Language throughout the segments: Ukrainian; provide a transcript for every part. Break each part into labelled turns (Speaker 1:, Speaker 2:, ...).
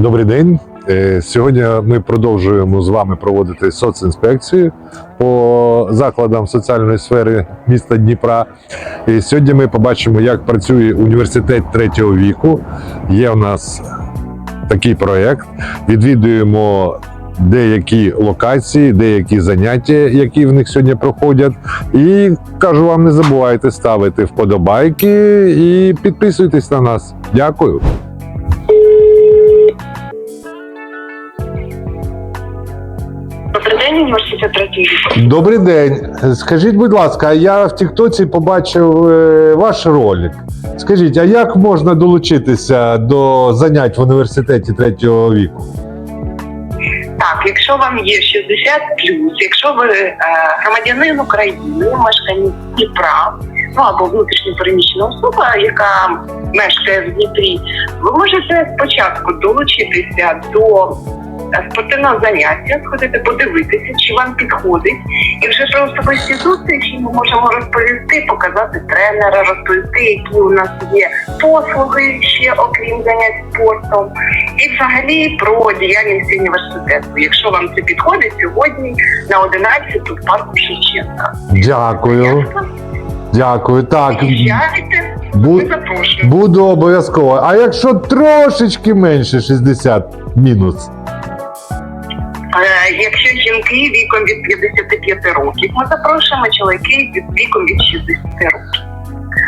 Speaker 1: Добрий день. Е, Сьогодні ми продовжуємо з вами проводити соцінспекцію по закладам соціальної сфери міста Дніпра. І сьогодні ми побачимо, як працює університет третього віку. Є у нас такий проєкт. Відвідуємо деякі локації, деякі заняття, які в них сьогодні проходять. І кажу вам, не забувайте ставити вподобайки і підписуйтесь на нас. Дякую.
Speaker 2: Добрий день, університет вік.
Speaker 1: Добрий день. Скажіть, будь ласка, я в Тіктоці побачив е, ваш ролик. Скажіть, а як можна долучитися до занять в університеті третього віку?
Speaker 2: Так, якщо вам є 60 якщо ви е, громадянин України, мешканець Дніпра, ну або внутрішньо переміщена особа, яка мешкає в Дніпрі, ви можете спочатку долучитися до спортивного заняття, сходити подивитися, чи вам підходить, і вже про особисті зустрічі ми можемо розповісти, показати тренера, розповісти, які у нас є послуги ще окрім занять спортом, і взагалі про діяльність університету. Якщо вам це підходить сьогодні на 11 в парку Шевченка.
Speaker 1: Дякую. Дякую. Так,
Speaker 2: Приїжджайте,
Speaker 1: бу-
Speaker 2: ми запрошуємо.
Speaker 1: буду обов'язково. А якщо трошечки менше 60 мінус?
Speaker 2: Е, Якщо жінки віком від 55 років, ми запрошуємо чоловіки від віком від 60 років.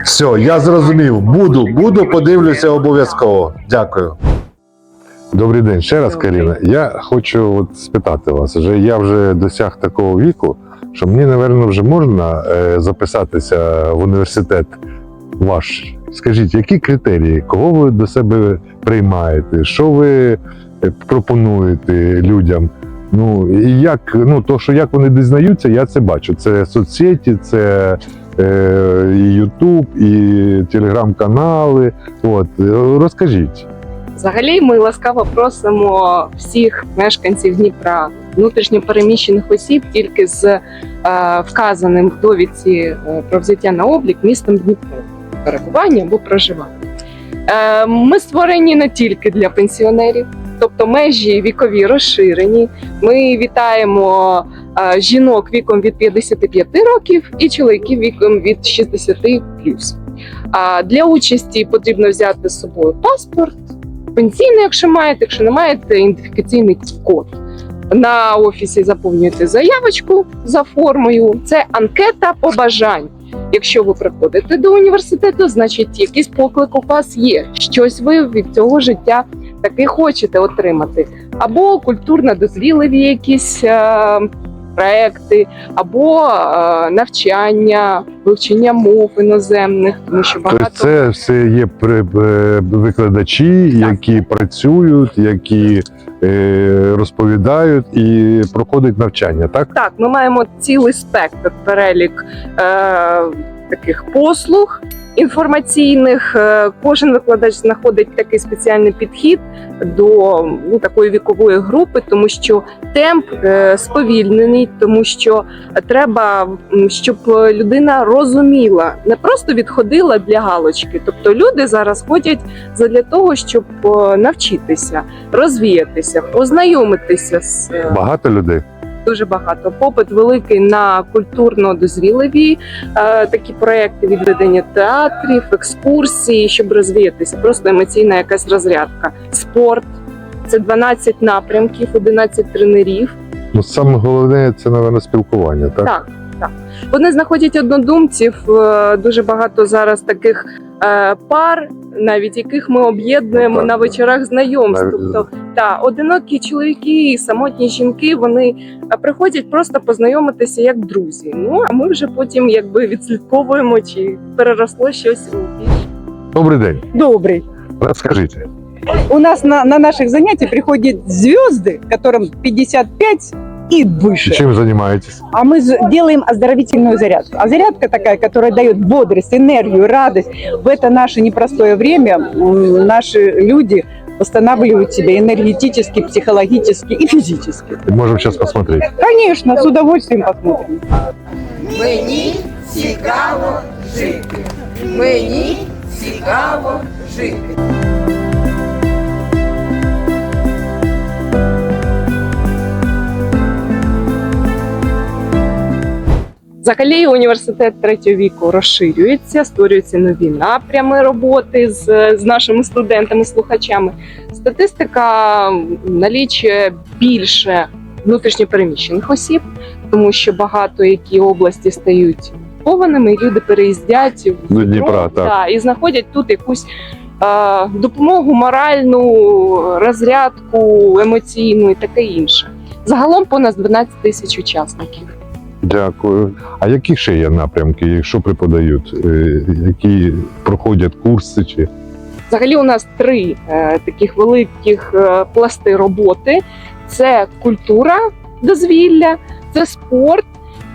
Speaker 1: Все, я зрозумів. Буду, буду, подивлюся обов'язково. Дякую. Добрий день, ще раз, Каріна. Я хочу от спитати вас. Вже я вже досяг такого віку, що мені, напевно, вже можна е, записатися в університет ваш. Скажіть, які критерії, кого ви до себе приймаєте? Що ви е, пропонуєте людям? Ну і як ну то, що як вони дізнаються, я це бачу. Це соцсеті, це е, і Ютуб, і телеграм-канали. От розкажіть.
Speaker 3: Взагалі, ми ласкаво просимо всіх мешканців Дніпра, внутрішньопереміщених осіб, тільки з е, вказаним в довідці е, про взяття на облік містом Дніпро, перебування або проживання. Е, ми створені не тільки для пенсіонерів, тобто межі вікові розширені. Ми вітаємо е, жінок віком від 55 років і чоловіків віком від 60 А для участі потрібно взяти з собою паспорт, пенсійний, якщо маєте, якщо не маєте, ідентифікаційний код. На офісі заповнюєте заявочку за формою. Це анкета побажань. Якщо ви приходите до університету, значить якийсь поклик у вас є. Щось ви від цього життя таки хочете отримати. Або культурно-дозвіливі якісь е, проекти, або е, навчання, вивчення мов іноземних, тому що багато
Speaker 1: Тобто це все є при- е, викладачі,
Speaker 3: Так.
Speaker 1: які працюють, які е, розповідають і проходять навчання, так?
Speaker 3: Так, ми маємо цілий спектр перелік е, таких послуг інформаційних. Е, кожен викладач знаходить такий спеціальний підхід до ну, такої вікової групи, тому що темп е, сповільнений, тому що треба, щоб людина розуміла, не просто відходила для галочки. Тобто люди зараз ходять задля того, щоб е, навчитися, розвіятися, познайомитися з
Speaker 1: Багато людей.
Speaker 3: Дуже багато. Попит великий на культурно-дозвіливі е, такі проекти відведення театрів, екскурсії, щоб розвіятися. Просто емоційна якась розрядка. Спорт це 12 напрямків, 11 тренерів.
Speaker 1: Ну, саме головне це, напевно, спілкування, так?
Speaker 3: Так, так. Вони знаходять однодумців. е, Дуже багато зараз таких пар, навіть яких ми об'єднуємо
Speaker 1: Так.
Speaker 3: на вечорах знайомств.
Speaker 1: Навіть-
Speaker 3: Тобто, та одинокі чоловіки, самотні жінки, вони е, приходять просто познайомитися як друзі. Ну а ми вже потім якби відслідковуємо, чи переросло щось у більш
Speaker 1: Добрий день.
Speaker 4: Добрый.
Speaker 1: Розкажіть.
Speaker 4: У нас на, на наших занятиях приходят звезды, которым 55 и выше.
Speaker 1: Чим займаєтесь?
Speaker 4: А мы з- делаем оздоровительную зарядку. А зарядка такая, которая дает бодрость, энергию, радость. В это наше непростое время м, наши люди восстанавливают себя энергетически, психологически и физически.
Speaker 1: Можемо зараз посмотрети.
Speaker 4: Конечно, с удовольствием посмотрим.
Speaker 5: Мені цікаво жити. Мені цікаво жити.
Speaker 3: Взагалі, університет третього віку розширюється, створюються нові напрями роботи з, з нашими студентами-слухачами. Статистика налічує більше внутрішньопереміщених осіб, тому що багато які області стають окупованими, і люди переїздять в
Speaker 1: До Дніпра, так.
Speaker 3: Да, і знаходять тут якусь е, допомогу, моральну розрядку, емоційну і таке інше. Загалом понад 12 тисяч учасників.
Speaker 1: Дякую. А які ще є напрямки, якщо преподають, Е, які проходять курси чи
Speaker 3: Взагалі, у нас три е, таких великих е, пласти роботи: це культура, дозвілля, це спорт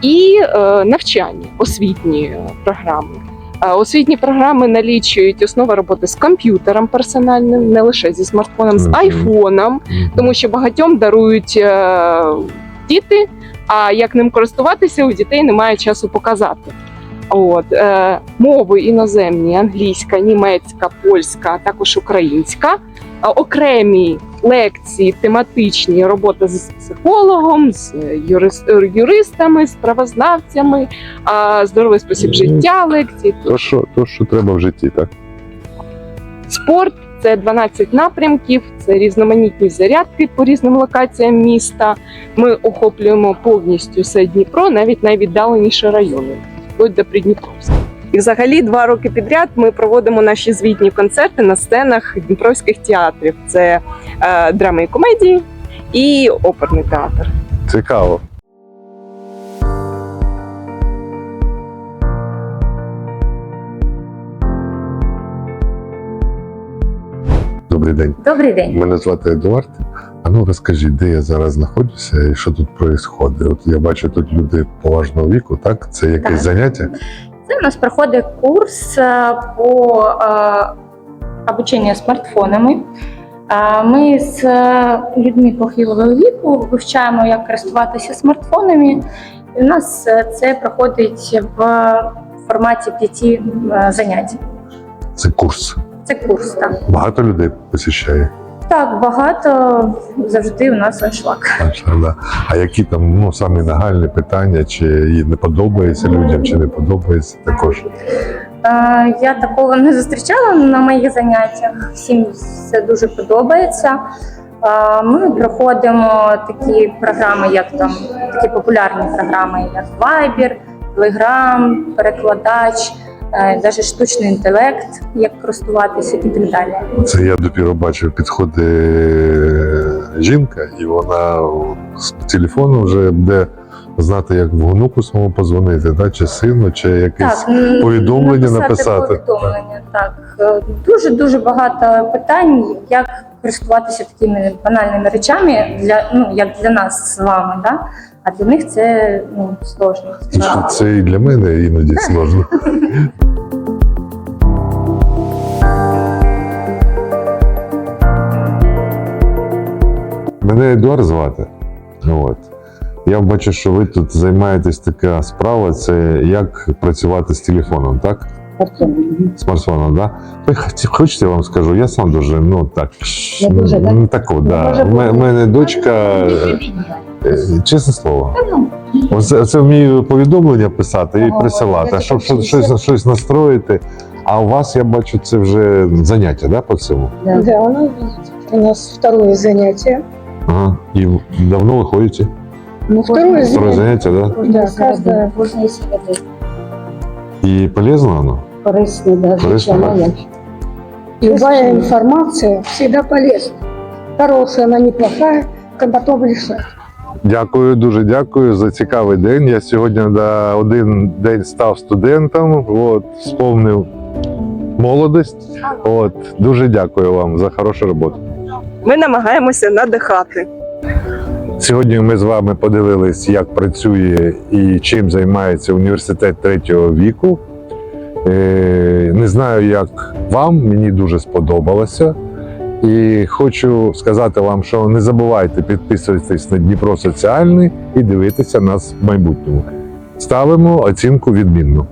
Speaker 3: і е, навчання, освітні програми. Е, Освітні програми налічують основа роботи з комп'ютером персональним, не лише зі смартфоном, з айфоном, тому що багатьом дарують е, діти, а як ним користуватися, у дітей немає часу показати. От е, мови іноземні: англійська, німецька, польська, а також українська. Окремі лекції, тематичні робота з психологом, з юрис, юристами, з правознавцями, е, здоровий спосіб життя лекції.
Speaker 1: то що, то, що треба в житті, так?
Speaker 3: Спорт це 12 напрямків, це різноманітні зарядки по різним локаціям міста. Ми охоплюємо повністю все Дніпро, навіть найвіддаленіші райони, вплоть до Придніпровська. І взагалі два роки підряд ми проводимо наші звітні концерти на сценах дніпровських театрів. Це е, драми і комедії і оперний театр.
Speaker 1: Цікаво. Добрий день.
Speaker 6: Добрий день.
Speaker 1: Мене звати Едуард. А ну розкажіть, де я зараз знаходжуся і що тут відбувається? От я бачу тут люди поважного віку, так? Це якесь
Speaker 6: Так.
Speaker 1: заняття?
Speaker 6: Це у нас проходить курс е, по е, обученню смартфонами. Е, Ми з людьми похилого віку вивчаємо, як користуватися смартфонами. І у нас це проходить в форматі п'яти занять.
Speaker 1: Це курс.
Speaker 6: Це курс. Так,
Speaker 1: Багато людей посіщає.
Speaker 6: так багато завжди у нас аншлаг.
Speaker 1: Бачите, да. А які там ну, самі нагальні питання, чи їй не подобається людям, чи не подобається також?
Speaker 6: Е, Я такого не зустрічала на моїх заняттях. Всім все дуже подобається. Е, Ми проходимо такі програми, як там такі популярні програми, як Viber, Telegram, перекладач, навіть штучний інтелект, як користуватися і так далі.
Speaker 1: Це я допіру бачив, підходить жінка, і вона з телефону вже буде знати, як внуку своєму позвонити, да? чи сину, чи якесь.
Speaker 6: м,
Speaker 1: повідомлення написати.
Speaker 6: Повідомлення, так. Е, Дуже дуже багато питань, як користуватися такими банальними речами для ну як для нас з вами, да? А для них це ну сложно.
Speaker 1: Це і для мене іноді сложно. Мене Едуард звати. От. Я бачу, що ви тут займаєтесь така справа, це як працювати з телефоном, так? Смартфоном, да? Хочете, я вам скажу, я сам дуже, ну так.
Speaker 7: Не дуже,
Speaker 1: ну, тако, да. У мене- мене дочка, чесне слово. Оце, це вмію повідомлення писати і присилати, щоб щось, щось, настроїти. А у вас, я бачу, це вже заняття, да, по цьому?
Speaker 7: Да, ну, у нас второе занятие.
Speaker 1: Ага. І давно ви ходите?
Speaker 7: Ну, второе
Speaker 1: Второе заняття, да?
Speaker 7: Да, каждое
Speaker 6: сьогодні.
Speaker 1: І полезно воно?
Speaker 7: корисно, да,
Speaker 1: Корисно, да?
Speaker 7: Любая информация всегда полезна. Хорошая, она неплохая, как потом решать.
Speaker 1: Дякую, дуже дякую за цікавий день. Я сьогодні на один день став студентом, от, сповнив молодость. От, дуже дякую вам за хорошу роботу.
Speaker 3: Ми намагаємося надихати.
Speaker 1: Сьогодні ми з вами подивились, як працює і чим займається університет третього віку. Е, Не знаю, як вам, мені дуже сподобалося. І хочу сказати вам, що не забувайте підписуватись на Дніпро Соціальний і дивитися нас в майбутньому. Ставимо оцінку відмінну.